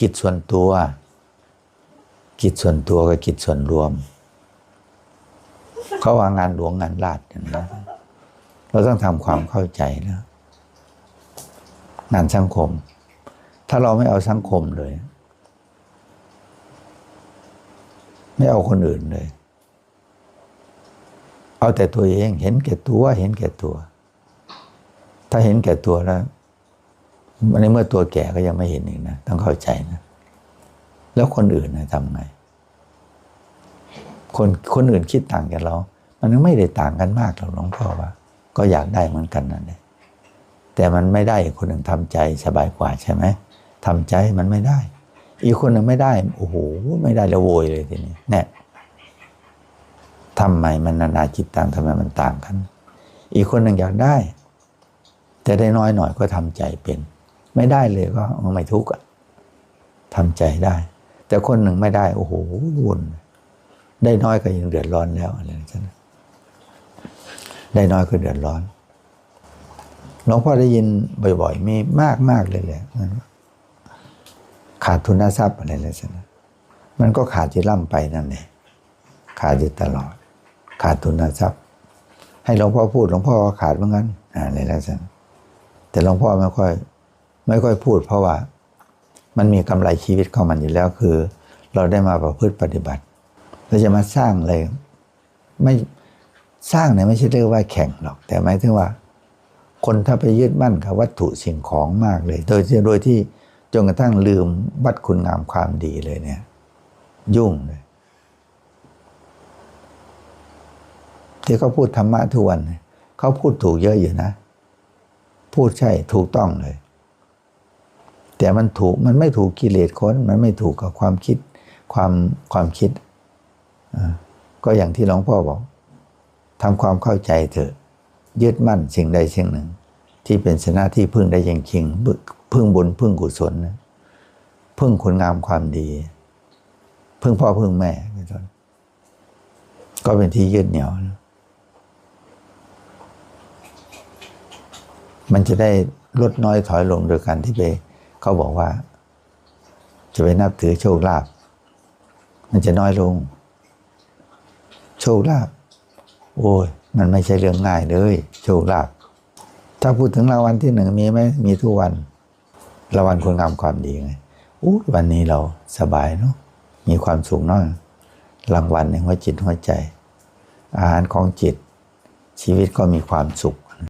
กิจส่วนตัว กิจส่วนตัวกับกิจส่วนรวม เขาว่างานหลวงงานราชอย่างนั้เราต้องทำความเข้าใจนะงานสังคม ถ้าเราไม่เอาสังคมเลย ไม่เอาคนอื่นเลย เอาแต่ตัวเอง เห็นแก่ตัว เห็นแก่ตัว ถ้าเห็นแก่ตัวแล้ว ในเมื่อตัวแก่ก็ยังไม่เห็นอีกนะต้องเข้าใจนะ แล้วคนอื่นนะทำไง คนคนอื่นคิดต่างจากเรา มันไม่ได้ต่างกันมากหรอกหลวงพ่อว่า ก็อยากได้เหมือนกันนั่นแหละแต่มันไม่ได้คนหนึ่งทำใจสบายกว่าใช่ไหมทำใจมันไม่ได้ อีกคนหนึ่งไม่ได้โอ้โหไม่ได้แล้วโวยเลยทีนี้แน่ทำไมมันนานาจิตต่างทำไมมันต่างกัน อีกคนหนึ่งอยากได้ แต่ได้น้อยหน่อยก็ทำใจเป็น ไม่ได้เลยก็ไม่ทุกข์อะทำใจได้ แต่คนหนึ่งไม่ได้ โอ้โหวุ่นได้น้อยก็ยังเดือดร้อนแล้วอะไรนะจ๊ะได้น้อยก็เดือดร้อนหลวงพ่อได้ยินบ่อย ๆ มีมากมากเลยแหละขาดทุนทรัพย์อะไรเลยสินะมันก็ขาดจะล่ำไปนั่นเองขาดอยู่ตลอด ขาดทุนทรัพย์ ให้หลวงพ่อพูดหลวงพ่อขาดเหมือนกันอะไรแล้วสิแต่หลวงพ่อไม่ค่อย ไม่ค่อยพูด เพราะว่ามันมีกำไรชีวิตเข้ามันอยู่แล้วคือ เราได้มาประพฤติปฏิบัติ เราจะมาสร้างอะไรไม่สร้างเนี่ยไม่ใช่เรียกว่าแข่งหรอก แต่หมายถึงว่า คนถ้าไปยึดมั่นกับวัตถุสิ่งของมากเลย โดยโดยที่จนกระทั่งลืมวัดคุณงามความดีเลยเนี่ย ยุ่งเลยที่เขาพูดธรรมะทุกวันเขาพูดถูกเยอะอยู่นะ พูดใช่ถูกต้องเลย แต่มันถูกมันไม่ถูกกิเลสค้นมันไม่ถูกกับความคิดความความคิด ก็อย่างที่หลวงพ่อบอกทำความเข้าใจเถอะ ยึดมั่นสิ่งใดสิ่งหนึ่ง ที่เป็นชนะที่พึ่งได้อย่างจริงพึ่งบุญพึ่งกุศลนะพึ่งคุณงามความดี พึ่งพ่อพึ่งแม่เป็นต้นก็เป็นที่ยึดเหนี่ยว มันจะได้ลดน้อยถอยลงโดยการที่ไป เขาบอกว่า จะไปนับถือโชคลาภมันจะน้อยลง โชคลาภโอ้ย มันไม่ใช่เรื่องง่ายเลย โชคลาภถ้าพูดถึงรางวัลที่หนึ่งมีไหมมีทุกวันรางวัลคุณงามความดีไงอู้วันนี้เราสบายเนาะมีความสุขเนาะรางวัลในหัวจิตหัวใจ อาหารของจิต ชีวิตก็มีความสุข